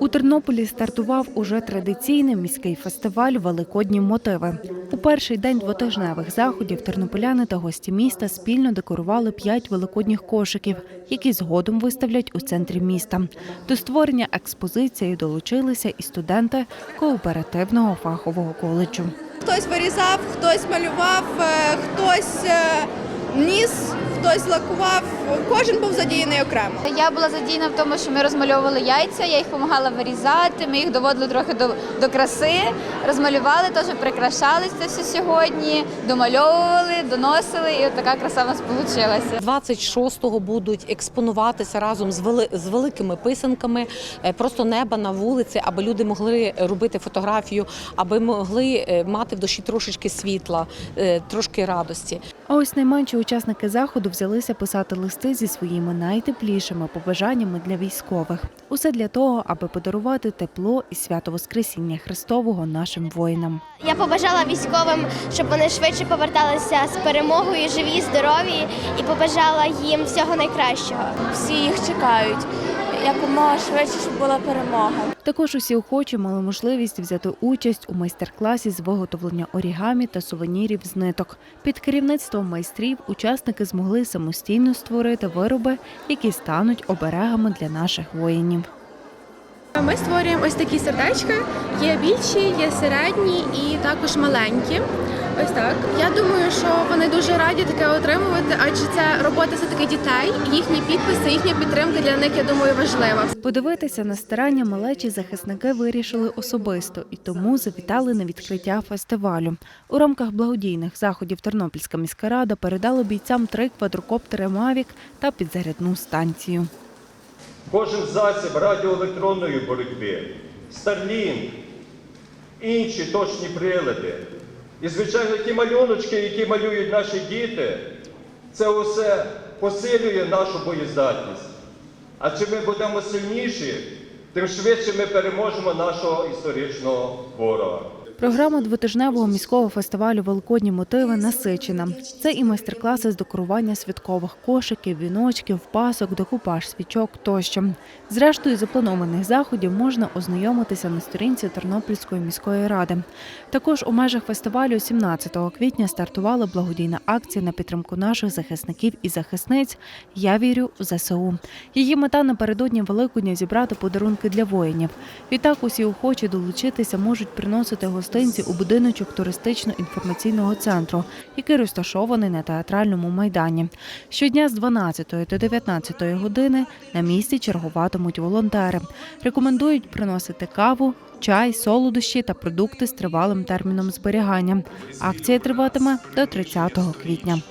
У Тернополі стартував уже традиційний міський фестиваль Великодні мотиви. У перший день двотижневих заходів тернополяни та гості міста спільно декорували п'ять великодніх кошиків, які згодом виставлять у центрі міста. До створення експозиції долучилися і студенти кооперативного фахового коледжу. Хтось вирізав, хтось малював, е, хтось е, ніс, хтось лакував. Кожен був задіяний окремо. Я була задіяна в тому, що ми розмальовували яйця, я їх допомагала вирізати, ми їх доводили трохи до, до краси, розмалювали, теж прикрашали це все сьогодні, домальовували, доносили, і от така краса в нас вийшла. 26-го будуть експонуватися разом з вели з великими писанками, е, просто неба на вулиці, аби люди могли робити фотографію, аби могли е, мати в душі трошечки світла, е, трошки радості. А ось найменші учасники заходу взялися писати листи зі своїми найтеплішими побажаннями для військових. Усе для того, аби подарувати тепло і свято Воскресіння Христового нашим воїнам. Я побажала військовим, щоб вони швидше поверталися з перемогою, живі, здорові, і побажала їм всього найкращого. всі їх чекають. Якомога швидше, щоб була перемога. Також усі охочі мали можливість взяти участь у майстер-класі з виготовлення орігамі та сувенірів з ниток. Під керівництвом майстрів учасники змогли самостійно створити вироби, які стануть оберегами для наших воїнів. Ми створюємо ось такі сердечка. Є більші, є середні і також маленькі. Ось так. Я думаю, що вони дуже раді таке отримувати, адже це робота все таки дітей. Їхні підписи, їхня підтримка для них, я думаю, важлива. Подивитися на старання малечі захисники вирішили особисто і тому завітали на відкриття фестивалю. У рамках благодійних заходів Тернопільська міська рада передала бійцям три квадрокоптери Мавік та підзарядну станцію. Кожен засіб радіоелектронної боротьби, Starlink, інші точні прилади. І, звичайно, ті малюночки, які малюють наші діти, це усе посилює нашу боєздатність. А чим ми будемо сильніші, тим швидше ми переможемо нашого історичного ворога. Програма двотижневого міського фестивалю Великодні мотиви насичена. Це і майстер-класи з декорування святкових кошиків, віночків, пасок, декупаж, свічок тощо. Зрештою, запланованих заходів можна ознайомитися на сторінці Тернопільської міської ради. Також у межах фестивалю 17 квітня стартувала благодійна акція на підтримку наших захисників і захисниць. Я вірю в ЗСУ. Її мета напередодні Великодня зібрати подарунки для воїнів. Відтак усі охочі долучитися можуть приносити гостинці у будиночок туристично-інформаційного центру, який розташований на театральному майдані. Щодня з 12 до 19 години на місці чергуватимуть волонтери. Рекомендують приносити каву, чай, солодощі та продукти з тривалим терміном зберігання. Акція триватиме до 30 квітня.